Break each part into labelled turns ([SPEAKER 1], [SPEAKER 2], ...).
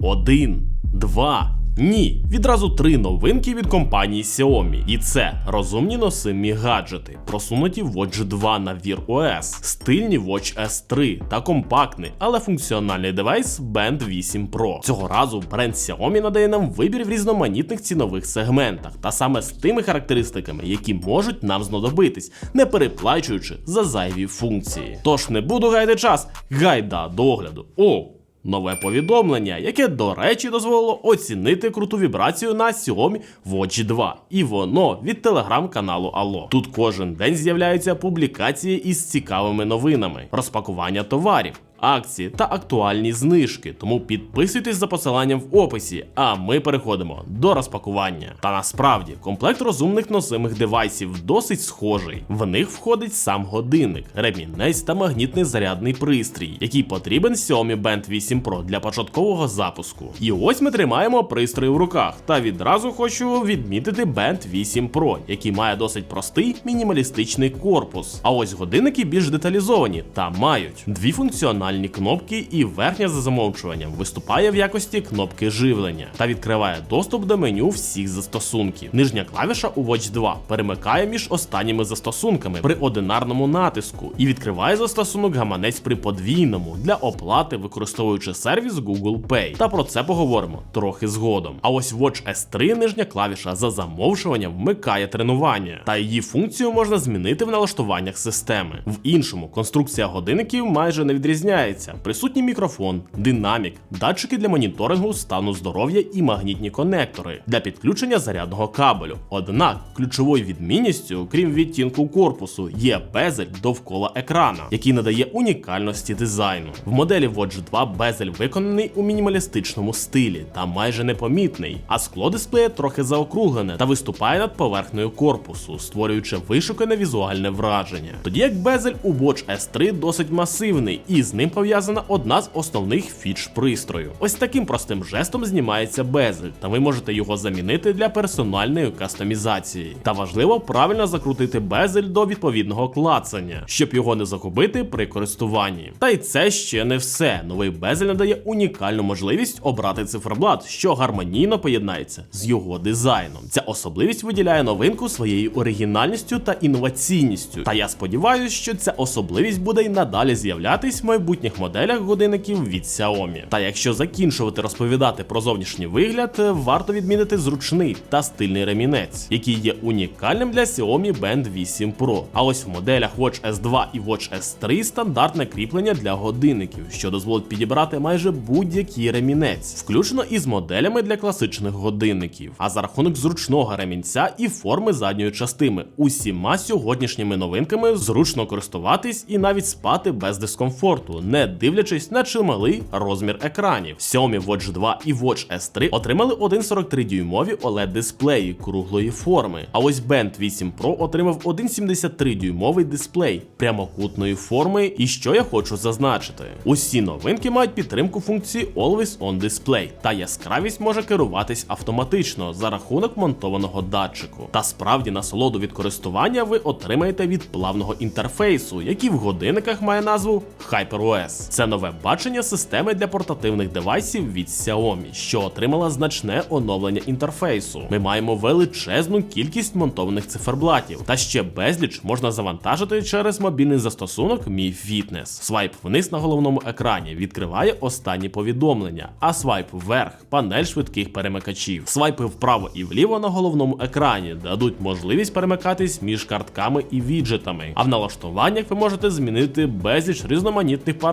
[SPEAKER 1] Один, два. Ні, відразу три новинки від компанії Xiaomi. І це розумні носимі гаджети, просунуті Watch 2 на Wear OS, стильні Watch S3 та компактний, але функціональний девайс Band 8 Pro. Цього разу бренд Xiaomi надає нам вибір в різноманітних цінових сегментах, та саме з тими характеристиками, які можуть нам знадобитись, не переплачуючи за зайві функції. Тож не буду гаяти час, гайда до огляду. О! Нове повідомлення, яке, до речі, дозволило оцінити круту вібрацію на Xiaomi Watch 2. І воно від телеграм-каналу Allo. Тут кожен день з'являються публікації із цікавими новинами, розпакування товарів. Акції та актуальні знижки, тому підписуйтесь за посиланням в описі, а ми переходимо до розпакування. Та насправді комплект розумних носимих девайсів досить схожий. В них входить сам годинник, ремінець та магнітний зарядний пристрій, який потрібен Xiaomi Band 8 Pro для початкового запуску. І ось ми тримаємо пристрій в руках. Та відразу хочу відмітити Band 8 Pro, який має досить простий мінімалістичний корпус. А ось годинники більш деталізовані та мають дві функціональні кнопки, і верхня за замовчуванням виступає в якості кнопки живлення та відкриває доступ до меню всіх застосунків. Нижня клавіша у Watch 2 перемикає між останніми застосунками при одинарному натиску і відкриває застосунок гаманець при подвійному для оплати, використовуючи сервіс Google Pay. Та про це поговоримо трохи згодом. А ось Watch S3 нижня клавіша за замовчуванням вмикає тренування, та її функцію можна змінити в налаштуваннях системи. В іншому конструкція годинників майже не відрізняється. Присутній мікрофон, динамік, датчики для моніторингу стану здоров'я і магнітні конектори для підключення зарядного кабелю. Однак ключовою відмінністю, крім відтінку корпусу, є безель довкола екрана, який надає унікальності дизайну. В моделі Watch 2 безель виконаний у мінімалістичному стилі та майже непомітний, а скло дисплея трохи заокруглене та виступає над поверхнею корпусу, створюючи вишукане візуальне враження. Тоді як безель у Watch S3 досить масивний, і з ним пов'язана одна з основних фіч пристрою. Ось таким простим жестом знімається безель, та ви можете його замінити для персональної кастомізації. Та важливо правильно закрутити безель до відповідного клацання, щоб його не загубити при користуванні. Та й це ще не все. Новий безель надає унікальну можливість обрати циферблат, що гармонійно поєднається з його дизайном. Ця особливість виділяє новинку своєю оригінальністю та інноваційністю. Та я сподіваюся, що ця особливість буде й надалі з'являтись в майбутніх моделях годинників від Xiaomi. Та якщо закінчувати розповідати про зовнішній вигляд, варто відмінити зручний та стильний ремінець, який є унікальним для Xiaomi Band 8 Pro. А ось в моделях Watch S2 і Watch S3 стандартне кріплення для годинників, що дозволить підібрати майже будь-який ремінець, включно із моделями для класичних годинників. А за рахунок зручного ремінця і форми задньої частини, усіма сьогоднішніми новинками зручно користуватись і навіть спати без дискомфорту, не дивлячись на чималий розмір екранів. Xiaomi Watch 2 і Watch S3 отримали 1,43 дюймові OLED дисплеї круглої форми. А ось Band 8 Pro отримав 1,73 дюймовий дисплей прямокутної форми. І що я хочу зазначити: усі новинки мають підтримку функції Always On Display, та яскравість може керуватись автоматично за рахунок монтованого датчику. Та справді насолоду від користування ви отримаєте від плавного інтерфейсу, який в годинниках має назву HyperOS. Це нове бачення системи для портативних девайсів від Xiaomi, що отримала значне оновлення інтерфейсу. Ми маємо величезну кількість монтованих циферблатів, та ще безліч можна завантажити через мобільний застосунок Mi Fitness. Свайп вниз на головному екрані відкриває останні повідомлення, а свайп вверх панель швидких перемикачів. Свайпи вправо і вліво на головному екрані дадуть можливість перемикатись між картками і віджитами. А в налаштуваннях ви можете змінити безліч різноманітних параметрів.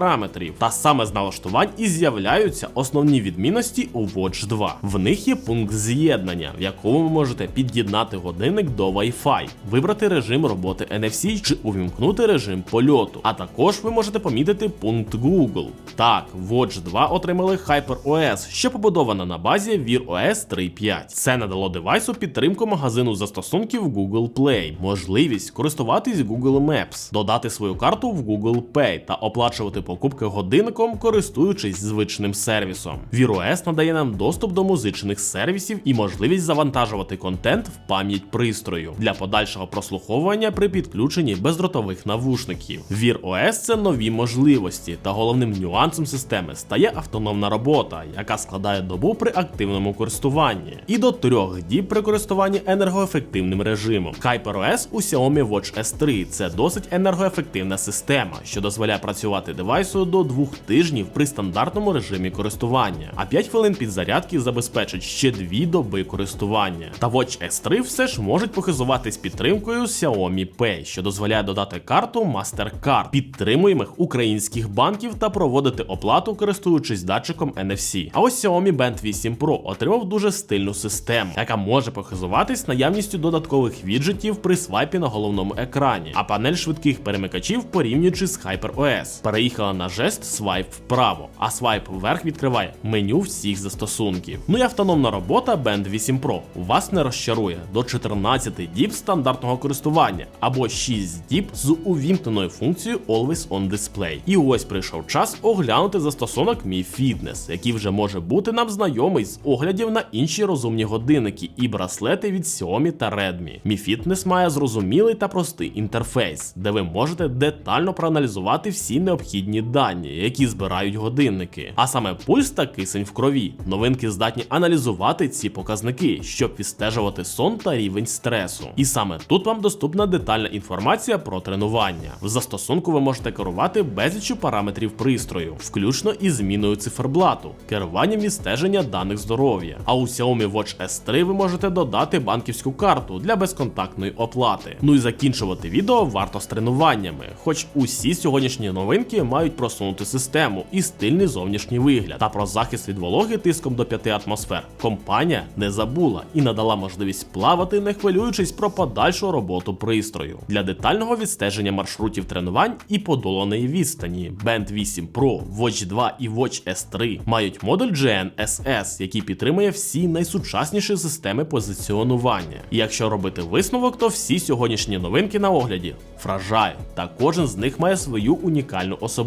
[SPEAKER 1] Та саме з налаштувань і з'являються основні відмінності у Watch 2. В них є пункт з'єднання, в якому ви можете під'єднати годинник до Wi-Fi, вибрати режим роботи NFC чи увімкнути режим польоту. А також ви можете помітити пункт Google. Так, Watch 2 отримали HyperOS, що побудована на базі Wear OS 3.5. Це надало девайсу підтримку магазину застосунків Google Play, можливість користуватись Google Maps, додати свою карту в Google Pay та оплачувати оплачувати покупки годинником, користуючись звичним сервісом. Wear надає нам доступ до музичних сервісів і можливість завантажувати контент в пам'ять пристрою для подальшого прослуховування при підключенні бездротових навушників. Wear – це нові можливості, та головним нюансом системи стає автономна робота, яка складає добу при активному користуванні, і до трьох діб при користуванні енергоефективним режимом. HyperOS у Xiaomi Watch S3 це досить енергоефективна система, що дозволяє працювати девайсу до двох тижнів при стандартному режимі користування, а 5 хвилин підзарядки забезпечить ще дві доби користування. Та Watch S3 все ж можуть похизуватись підтримкою Xiaomi Pay, що дозволяє додати карту MasterCard, підтримуємих українських банків та проводити оплату, користуючись датчиком NFC. А ось Xiaomi Band 8 Pro отримав дуже стильну систему, яка може похизуватись наявністю додаткових віджитів при свайпі на головному екрані, а панель швидких перемикачів порівнюючи з HyperOS. Переїхала на жест свайп вправо, а свайп вверх відкриває меню всіх застосунків. Ну і автономна робота Band 8 Pro вас не розчарує до 14 діб стандартного користування або 6 діб з увімкненою функцією Always On Display. І ось прийшов час оглянути застосунок Mi Fitness, який вже може бути нам знайомий з оглядів на інші розумні годинники і браслети від Xiaomi та Redmi. Mi Fitness має зрозумілий та простий інтерфейс, де ви можете детально проаналізувати всі необхідні дані, які збирають годинники, а саме пульс та кисень в крові. Новинки здатні аналізувати ці показники, щоб відстежувати сон та рівень стресу. І саме тут вам доступна детальна інформація про тренування. В застосунку ви можете керувати безліччю параметрів пристрою, включно із зміною циферблату, керуванням і стеження даних здоров'я. А у Xiaomi Watch S3 ви можете додати банківську карту для безконтактної оплати. Ну і закінчувати відео варто з тренуваннями, хоч усі сьогоднішні новинки мають просунути систему і стильний зовнішній вигляд. Та про захист від вологи тиском до 5 атмосфер компанія не забула і надала можливість плавати, не хвилюючись про подальшу роботу пристрою. Для детального відстеження маршрутів тренувань і подоланої відстані Band 8 Pro, Watch 2 і Watch S3 мають модуль GNSS, який підтримує всі найсучасніші системи позиціонування. І якщо робити висновок, то всі сьогоднішні новинки на огляді вражають, та кожен з них має свою унікальну особливість,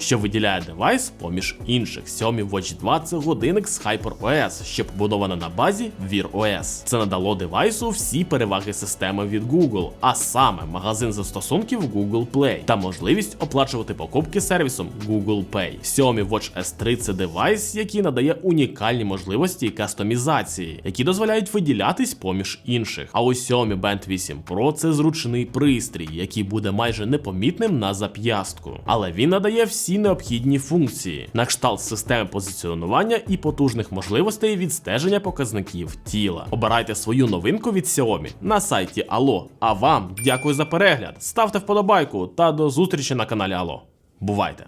[SPEAKER 1] що виділяє девайс поміж інших. Xiaomi Watch 2 це годинник з HyperOS, що побудована на базі Wear OS. Це надало девайсу всі переваги системи від Google, а саме магазин застосунків Google Play та можливість оплачувати покупки сервісом Google Pay. Xiaomi Watch S3 це девайс, який надає унікальні можливості кастомізації, які дозволяють виділятись поміж інших. А ось Xiaomi Band 8 Pro це зручний пристрій, який буде майже непомітним на зап'ястку, але він надає всі необхідні функції, на кшталт системи позиціонування і потужних можливостей відстеження показників тіла. Обирайте свою новинку від Xiaomi на сайті Allo. А вам дякую за перегляд. Ставте вподобайку та до зустрічі на каналі Allo. Бувайте!